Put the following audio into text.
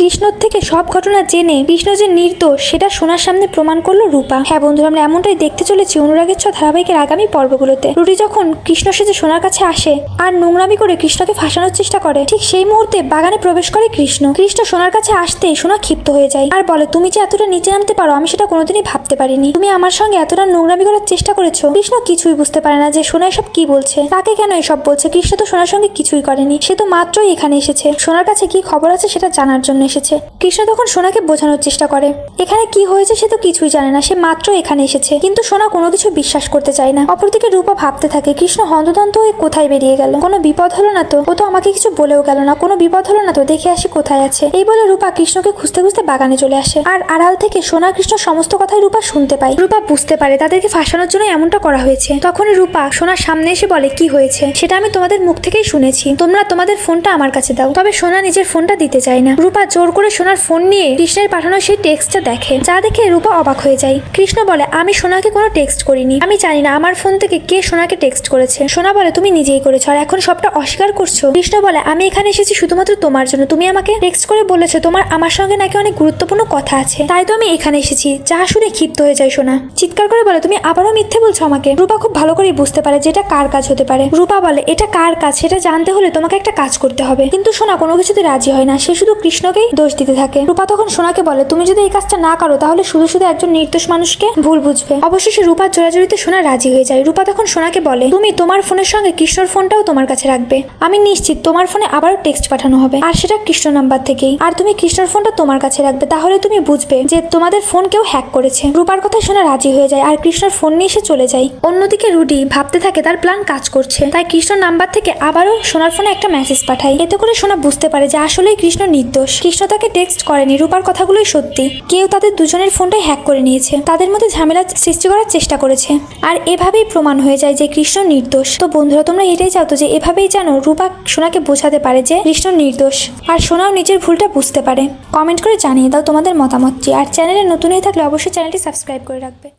কৃষ্ণর থেকে সব ঘটনা জেনে কৃষ্ণ যে নির্দোষ, সেটা সোনার সামনে প্রমাণ করল রূপা। হ্যাঁ বন্ধুরা, আমরা এমনটাই দেখতে চলেছি অনুরাগের ছ ধারাবাহিকের আগামী পর্বগুলোতে। রুটি যখন কৃষ্ণ সেজে সোনার কাছে আসে আর নোংরামি করে কৃষ্ণকে ফাঁসানোর চেষ্টা করে, ঠিক সেই মুহূর্তে বাগানে প্রবেশ করে কৃষ্ণ। কৃষ্ণ সোনার কাছে আসতেই সোনা ক্ষিপ্ত হয়ে যায়। আর বলে, তুমি যে এতটা নিচে নামতে পারো, আমি সেটা কোনোদিনই ভাবতে পারিনি। তুমি আমার সঙ্গে এতটা নোংরামি করার চেষ্টা করেছ। কৃষ্ণ কিছুই বুঝতে পারে না যে সোনা এসব কি বলছে। তাকে কেন এসব বলছে? কৃষ্ণ তো সোনার সঙ্গে কিছুই করেনি। সে তো মাত্রই এখানে এসেছে। সোনার কাছে কি খবর আছে সেটা জানার জন্য এসেছে। কৃষ্ণ তখন সোনাকে বোঝানোর চেষ্টা করে। এখানে কি হয়েছে সে তো কিছুই জানে না। সে মাত্র এখানে এসেছে। কিন্তু সোনা কোনো কিছু বিশ্বাস করতে চায় না। অপরদিকে রূপা ভাবতে থাকে, কৃষ্ণ হন্তদন্ত হয়ে কোথায় বেরিয়ে গেল? কোনো বিপদ হলো না তো? ও তো আমাকে কিছু বলেও গেল না। কোনো বিপদ হলো না তো? দেখে আসি কোথায় আছে। এই বলে রূপা কৃষ্ণকে খুঁজতে খুঁজতে বাগানে চলে আসে। আর আড়াল থেকে সোনা কৃষ্ণ সমস্ত কথাই রূপা শুনতে পায় রূপা বুঝতে পারে তাদেরকে ফাঁসানোর জন্য এমনটা করা হয়েছে। তখনই রূপা সোনার সামনে এসে বলে, কি হয়েছে? সেটা আমি তোমাদের মুখ থেকেই শুনেছি। তোমরা তোমাদের ফোনটা আমার কাছে দাও। তবে সোনা নিজের ফোনটা দিতে চায় না। রূপা জোর করে সোনার ফোন নিয়ে কৃষ্ণের পাঠানো সেই টেক্সটটা দেখে। যা দেখে রূপা অবাক হয়ে যায়। কৃষ্ণ বলে, আমি সোনাকে কোনো টেক্সট করিনি। আমি জানি না আমার ফোন থেকে কে সোনাকে টেক্সট করেছে। সোনা বলে, তুমি নিজেই করেছ আর এখন সবটা অস্বীকার করছ? কৃষ্ণ বলে, আমি এখানে এসেছি শুধুমাত্র তোমার জন্য। তুমি আমাকে টেক্সট করে বলেছ তোমার আমার সঙ্গে নাকি অনেক গুরুত্বপূর্ণ কথা আছে। তাই তো আমি এখানে এসেছি। যা শুনে ক্ষিপ্ত হয়ে যায় সোনা। চিৎকার করে বলে, তুমি আবারও মিথ্যে বলছো আমাকে। রূপা খুব ভালো করেই বুঝতে পারে যে এটা কার কাজ হতে পারে। রূপা বলে, এটা কার কাজ? সেটা জানতে হলে তোমাকে একটা কাজ করতে হবে। কিন্তু সোনা কোনো কিছুতে রাজি হয় না। সে শুধু কৃষ্ণকেই দোষ দিতে থাকে। রূপা তখন সোনাকে বলে, তুমি যদি এই কাজটা না করো, তাহলে শুধু শুধু একজন নির্দোষ মানুষকে ভুল বুঝবে। অবশেষে রূপার জোরাজুরিতে সোনা রাজি হয়ে যায়। রূপা তখন সোনাকে বলে, তুমি তোমার ফোনের সঙ্গে কৃষ্ণর ফোনটাও তোমার কাছে রাখবে। আমি নিশ্চিত তোমার ফোনে আবারও টেক্সট পাঠানো হবে। আর সেটা কৃষ্ণ নাম্বার থেকেই। আর তুমি কৃষ্ণর ফোনটা তোমার কাছে রাখবে। তাহলে তুমি বুঝবে যে তোমাদের ফোন কেউ হ্যাক করেছে। রূপার কথা শোনা রাজি হয়ে যায় আর কৃষ্ণর ফোন নিয়ে সে চলে যায়। অন্যদিকে রুডি ভাবতে থাকে তার প্ল্যান কাজ করছে। তাই কৃষ্ণ নাম্বার থেকে আবারও সোনার ফোনে একটা মেসেজ পাঠায়। এতে করে সোনা বুঝতে পারে যে আসলেই কৃষ্ণ নির্দোষ। কৃষ্ণ তাকে টেক্সট করেনি, রূপার কথাগুলোই সত্যি। কেউ তাদের দুজনের ফোনটাই হ্যাক করে নিয়েছে। তাদের মধ্যে ঝামেলা সৃষ্টি করার চেষ্টা করেছে। আর এভাবেই প্রমাণ হয়ে যায় যে কৃষ্ণ নির্দোষ। তো বন্ধুরা, তোমরা এটাই চাও তো যে এভাবেই যেন রূপা সোনাকে বোঝাতে পারে যে কৃষ্ণ নির্দোষ। আর সোনাও নিজের ভুলটা বুঝতে পারে। কমেন্ট করে জানিয়ে দাও তোমাদের মতামতটি। আর চ্যানেলে নতুন হয়ে থাকলে অবশ্যই চ্যানেলটি সাবস্ক্রাইব করে রাখবে।